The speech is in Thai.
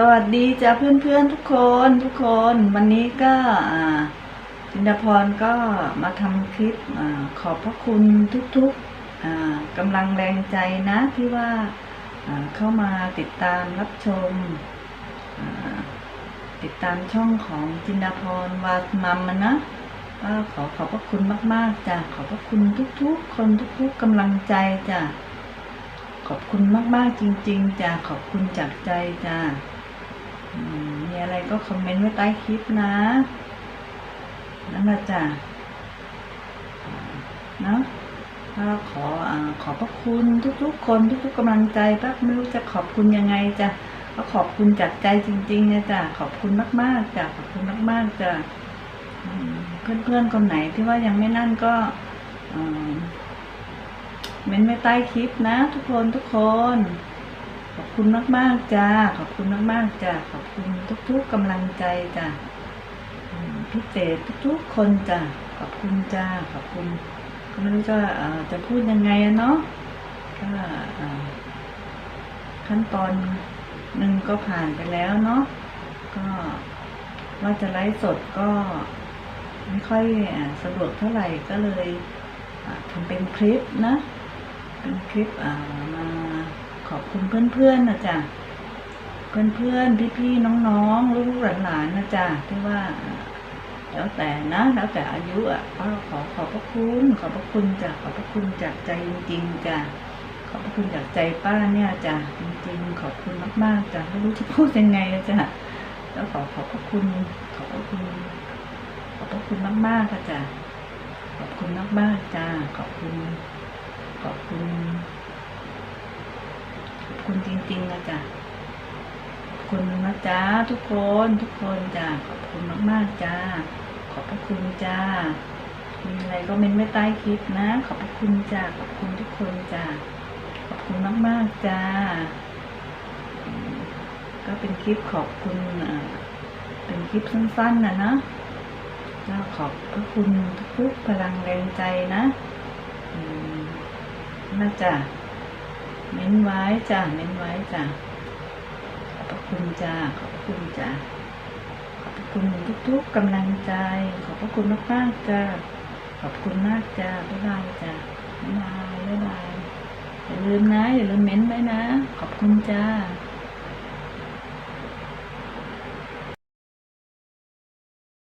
สวัสดีจ้าเพื่อนๆทุกคนทุกคนวันนี้ก็จินดาพรก็มาทำคลิปอขอบพระคุณทุกๆอ่ากำลังแรงใจนะที่ว่าเข้ามาติดตามรับชม ติดตามช่องของจินดาพรวาสมัมนะก็ขอขอบพระคุณมากๆจ้ะขอบพระคุณทุกๆ คนทุกๆกำลังใจจ้ะขอบคุณมากๆจริง ๆจ้ะขอบคุณจากใจจ้ะ มีอะไรก็คอมเมนต์ไว้ใต้คลิปนะ นั่นแหละจ้ะเนาะก็ขออขอบพระคุณทุกๆ คนทุกๆกำลังใจก็ไม่รู้จะขอบคุณยังไงจ้ะก็ขอบคุณจากใจจริงๆนะจ้ะขอบคุณมากๆจ้ะขอบคุณมากๆจ้ะเพื่อนๆคนไหนที่ว่ายังไม่นั่นก็อ่าเม้นไว้ใต้คลิปนะ ทุกคนทุกคน ขอบคุณมาก ๆ จ้า ขอบคุณมาก ๆ จ้า ขอบคุณทุก ๆกำลังใจจ้าพิเศษทุก ๆ คนจ้า ขอบคุณจ้า ขอบคุณ ก็ไม่รู้จะจะพูดยังไงอะเนาะ ก็ขั้นตอนหนึ่งก็ผ่านไปแล้วเนาะ ก็ว่าจะไลฟ์สดก็ไม่ค่อยอสะดวกเท่าไหร่ก็เลยทำเป็นคลิปนะ เป็นคลิปมา ขอบคุณเพื่อนๆนะจ๊ะเพื่อนๆพี่ๆน้องๆลูกๆหลานๆนะจ๊ะที่ว่าแล้วแต่นะแล้วแต่อายุอะก็ขอขอบพระคุณขอบพระคุณจ้ะขอบพระคุณจากใจจริงๆจ้ะขอบพระคุณจากใจป้าเนี่ยจ้ะจริงๆ ขอบคุณมากๆจ้ะไม่รู้จะพูดยังไงจ้ะแล้วขอขอบพระคุณขอบพระคุณขอบพระคุณมากๆค่ะจ้ะขอบคุณมากๆจ้ะขอบคุณ ขอบคุณ คุณจริงๆนะจ๊ะขอบคุณนะจ๊ะทุกคนทุกคนจ้ะขอบคุณมากๆจ้าขอบพระคุณจ้ามีอะไรก็เม้นไว้ใต้คลิปนะ ขอบพระคุณจ้าขอบคุณทุกคนจ้าขอบคุณมากๆจ้าก็เป็นคลิปขอบคุณอ่าเป็นคลิปสั้นๆนะนะก็ขอบพระคุณทุกพลังแรงใจนะน่าจะ เม้นไว้จ้ะเม้นไว้จ้ะขอบพระคุณจ้าขอบพระคุณจ้าขอบพระคุณทุกๆกำลังใจ ขอบพระคุณมากๆจ้าขอบคุณมากจ้าบ๊ายบายจ้าบ๊ายบายบ๊ายบายอย่าลืมนะอย่าลืมเม้นไว้นะ ขอบคุณจ้า